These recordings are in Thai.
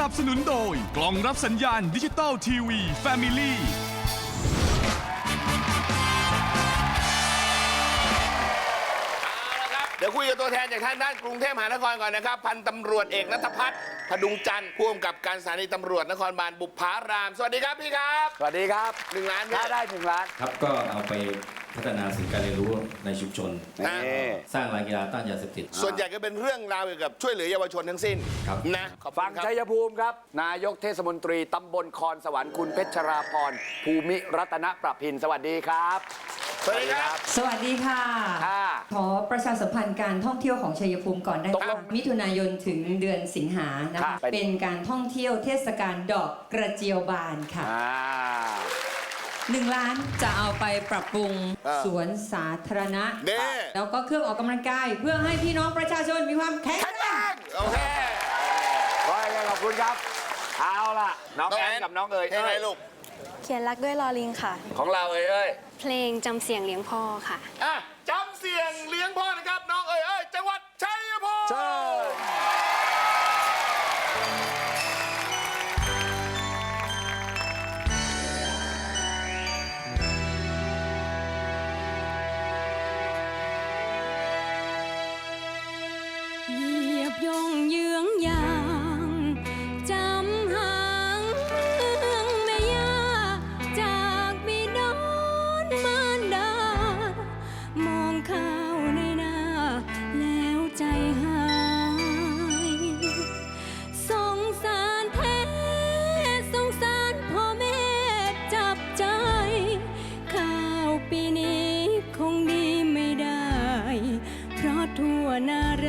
นับสนุนโดย กล่องรับสัญญาณดิจิตอลทีวีแดี๋ยวคุยกับตัวแทนจากทางด้านกรุงเทพมหานครก่อนนะครับ พันตำรวจเอกนัทพัฒน์พดุงจันทร์ผู้กำกับการสถานีตำรวจนครบาลบุพาราม สวัสดีครับพี่ครับสวัสดีครับหนึ่งล้านถ้าพี่ได้หนึ่งล้าน ครับก็เอาไปพัฒนาสิ่งการเรียนรู้ในชุมชน นะนี่สร้างลานกีฬาต้านยาเสพติด ส่วนใหญ่ก็เป็นเรื่องราวเกี่ยวกับช่วยเหลือเยาวชนทั้งสิ้นครับ นะขอบคุฝั่ณงครับ ชัยภูมิครับ นายกเทศมนตรีตำบลคอนสวรรค์คุณเพชรราพรภูมิรัตนประพิน สวัสดีครับ สวัสดีครับ สวัสดีค่ะ ค่ะ ขอประชาสัมพันธ์การท่องเที่ยวของชัยภูมิก่อนได้ตกลค่ะงมิถุนายนถึงเดือนสิงหานะครัคะบเป็นเป็นการท่องเที่ยวเทศกาลดอกกระเจียวบานค่ะ อ่า หนึ่งล้านจะเอาไปปรับปรุงอ่าสวนสาธารณะเด้แล้วก็เครื่องออกกำลังกาย เพื่อให้พี่น้องประชาชนมีความแข็งแข็งแรแรงงโอเคขอให้ขอบคุณครับ เอาล่ะ น้องแอนกับน้องเอ๋ยเพลงอะไรเอ้ยลูก เขียนรักด้วยลอลิงค่ะ ของเราเอ๋ยเอ้ยเพลงจำเสียงเลี้ยงพ่อค่ะ อะจำเสียงเลี้ยงพ่อนะครับ ปีนี้คงดีไม่ได้ เพราะทั่วนาไร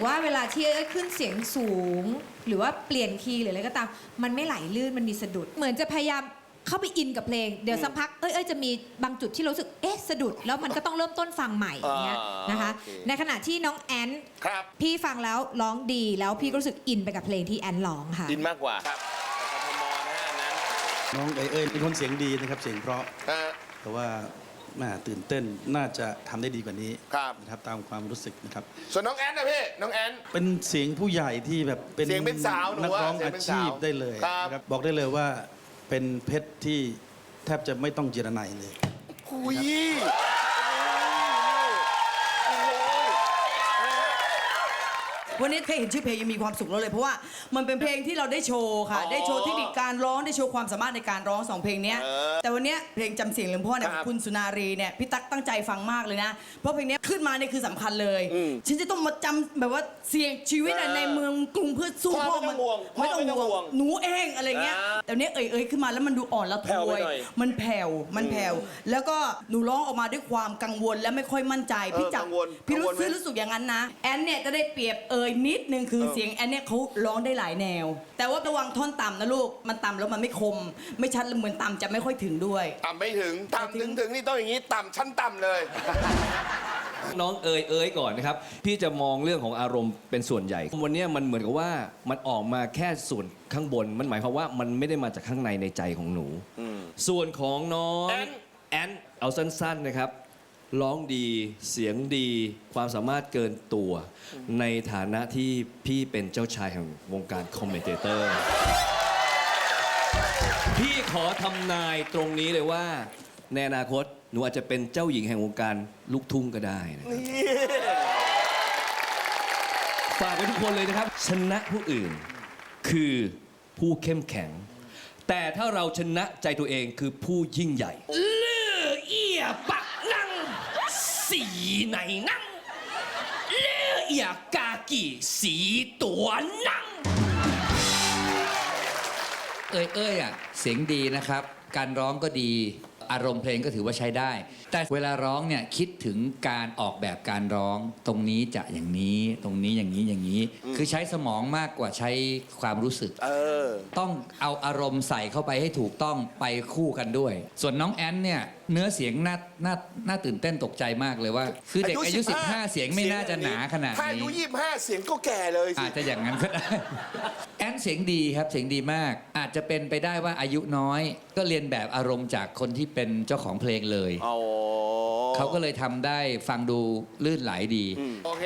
กว่าเวลาที่เอ้ยขึ้นเสียงสูง หรือว่าเปลี่ยนคีย์หรืออะไรก็ตาม มันไม่ไหลลื่นมันมีสะดุด เหมือนจะพยายามเข้าไปอินกับเพลง เดี๋ยวสักพักเอ้ยเอ้ยจะมีบางจุดที่รู้สึกเอ๊ะสะดุด แล้วมันก็ต้องเริ่มต้นฟังใหม่อย่างเงี้ยอ่านนะคะโอเค ในขณะที่น้องแอน ครับพี่ฟังแล้วร้องดีแล้วพี่ก็รู้สึกอินไปกับเพลงที่แอนร้องค่ะ ดินมากกว่าครับกทมนะฮะอันนั้นน้องเอ๋ยเอ้ยเป็นคนเสียงดีนะครับเสียงเพราะ ฮะแต่ว่า น่าตื่นเต้นน่าจะทำได้ดีกว่านี้ครับ นะครับตามความรู้สึกนะครับ ส่วนน้องแอนนะพี่น้องแอน เป็นเสียงผู้ใหญ่ที่แบบเป็นเสียงเป็นสาวหนูนักร้องว่าเสียอางเป็นชีพสาวได้เลยครับ นะครับบอกได้เลยว่าเป็นเพชรที่แทบจะไม่ต้องเจรไนเลย คุย วันนี้แค่เห็นชื่อเพลงยังมีความสุขแล้วเลยเพราะว่ามันเป็นเพลงที่เราได้โชว์ค่ะอ๋อได้โชว์เทคนิคการร้องได้โชว์ความสามารถในการร้องสองเพลงเนี้ยเออแต่วันเนี้ยเพลงจำเสียงลืมพ่อเนี่ยครับคุณสุนารีเนี่ยพี่ตั๊กตั้งใจฟังมากเลยนะ เพราะเพลงเนี้ยขึ้นมาเนี่ยคือสำคัญเลยอืมฉันจะต้องมาจำแบบว่าเสี่ยงชีวิตอะเออในเมืองกรุงเพื่อสู้พ่อพ่อไม่ต้องห่วงพ่อไม่ต้องไม่ต้องห่ห่ววงงหนูเองอะไรเงี้ยอ่าแต่เนี้ยเอ่ยเอ่ยขึ้นมาแล้วมันดูอ่อนละทแผ่ววไปยหน่อย มันแผ่วมันแผ่วแล้วก็หนูร้องออกมาด้วยความกังวลและไม่ค่อยมั่นใจ พี่จับกังวลพี่รู้กังวลไหม ซื้อรู้สึกอย่างนั้นนะ แอนเนี่ยจะได้เปรียบเอ่ยนิดนึงคือเสียงแอนเนี่ยเขาร้องได้หลายแนว แต่ว่าระวังท่อนต่ำนะลูกมันต่ำแล้วมันไม่คม ไม่ชัดเหมือนต่ำจะไม่ค่อยถึงด้วย ต่ำไม่ถึงต่ำถึงถึงนี่ต้องอย่างนี้ต่ำชั้นต่ำเลย น้องเอ๋ยเอ๋ยก่อนนะครับ พี่จะมองเรื่องของอารมณ์เป็นส่วนใหญ่ วันเนี้ยมันเหมือนกับว่ามันออกมาแค่ส่วนข้างบน มันหมายความว่ามันไม่ได้มาจากข้างในในใจของหนู ส่วนของน้องแอน แอน เอาสั้นๆนะครับ ร้องดีเสียงดีความสามารถเกินตัว ในฐานะที่พี่เป็นเจ้าชายแห่งวงการคอมเมนเตอร์ พี่ขอทำนายตรงนี้เลยว่า ในอนาคตหนูอาจจะเป็นเจ้าหญิงแห่งวงการลูกทุ่งก็ได้นะฝากไว้ทุกคนเลยนะครับ ชนะผู้อื่น คือผู้เข้มแข็ง แต่ถ้าเราชนะใจตัวเองคือผู้ยิ่งใหญ่ เลือเอียปัก สีไหนนังเลือเอียกากีสีตัวนังเอ้ยเอ้ยอะเสียงดีนะครับ การร้องก็ดีอารมณ์เพลงก็ถือว่าใช้ได้ แต่เวลาร้องเนี่ยคิดถึงการออกแบบการร้อง ตรงนี้จะอย่างนี้ ตรงนี้อย่างนี้อย่างนี้ คือใช้สมองมากกว่าใช้ความรู้สึก เออ ต้องเอาอารมณ์ใส่เข้าไปให้ถูกต้องไปคู่กันด้วย ส่วนน้องแอนเนี่ย เนื้อเสียงน่าน่าน่าตื่นเต้นตกใจมากเลยว่า คือเด็กอายุ 15 เสียงไม่น่าจะหนาขนาดถ้าอายุนี้ ยี่สิบห้าเสียงก็แก่เลยสิอาจจะอย่างนั้นก็ได้ แอนเสียงดีครับเสียงดีมาก อาจจะเป็นไปได้ว่าอายุน้อย ก็เรียนแบบอารมณ์จากคนที่เป็นเจ้าของเพลงเลย อ๋อเขาก็เลยทำได้ฟังดูลื่นไหลดี โอเค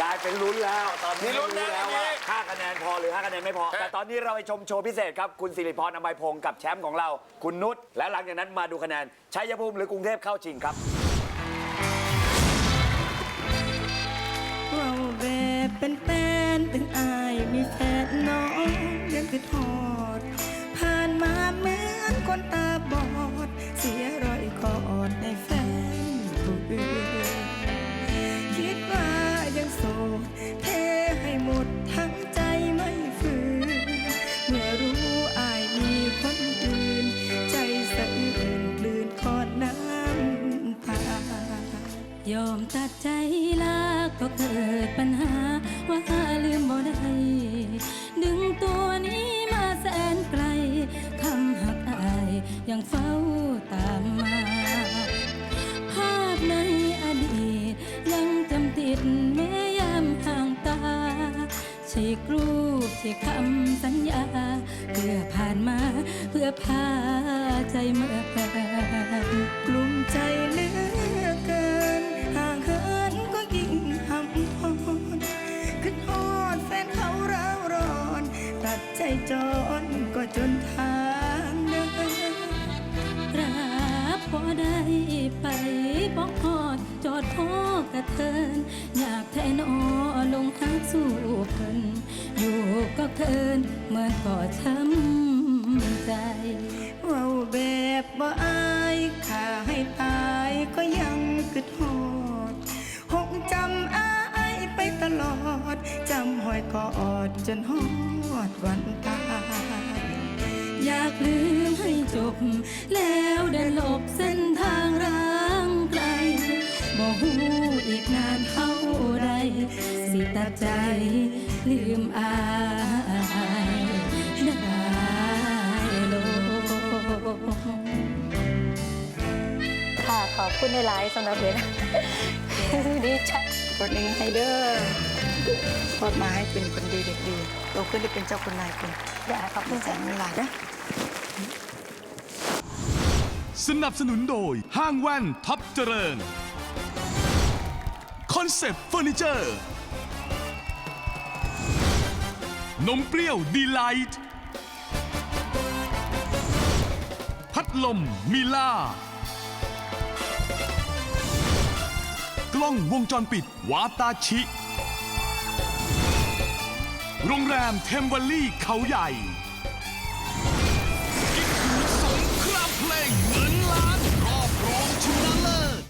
กลายเป็นลุ้นแล้ว ตอนนี้มีลุ้นนะรู้แล้วอันนี้ว่า5คะแนนพอหรือ5คะแนนไม่พอแต่ตอนนี้เราไปชมโชว์พิเศษครับ คุณสิริพรอมัยพงศ์กับแชมป์ของเรา คุณนุชและหลังจากนั้นมาดูคะแนนชัยภูมิหรือกรุงเทพเข้าชิงครับ ตัดใจลาก็เกิดปัญหา ว่าลืมบ่ได้ดึงตัวนี้มาแสนไกลคำหักอายยังเฝ้าตามมา ภาพในอดีต ยังจำติดแม้ยามห่างตาฉีกรูปฉีกคำสัญญา เพื่อผ่านมาเพื่อพาใจเมื่อกลุ่มใจเลือก ใจจรก็จนทางเดินรับพอได้ไปบอกพอดจอดพ่อกระเทิน อยากแทนอลงทักสู่เพิ่นอยู่ก็เทินเหมือนก่อช้ำ จำหอยกอดจนหอดวันตายอยากลืมให้จบ แล้วได้หลบเส้นทางร่างไกลบ่หูอีกนานเท่าไรสิตัดใจลืมอายได้โลค่ะขอบคุณในไลฟ์สำหรับเด็กดีใจ กดเองให้เด้อพอดมาให้เป็นคนดีเด็กดีโตขึ้นได้เป็นเจ้าคนนายคนอย่าขอบคุณแสจ้ะนหลายนะสนับสนุนโดยห้างแว่นท็อปเจริญคอนเซปต์เฟอร์นิเจอร์ นมเปรี้ยวดีไลท์พัดลมมิล่า กล้องวงจรปิดวาตาชิ โรงแรมเทมวัลลี่เขาใหญ่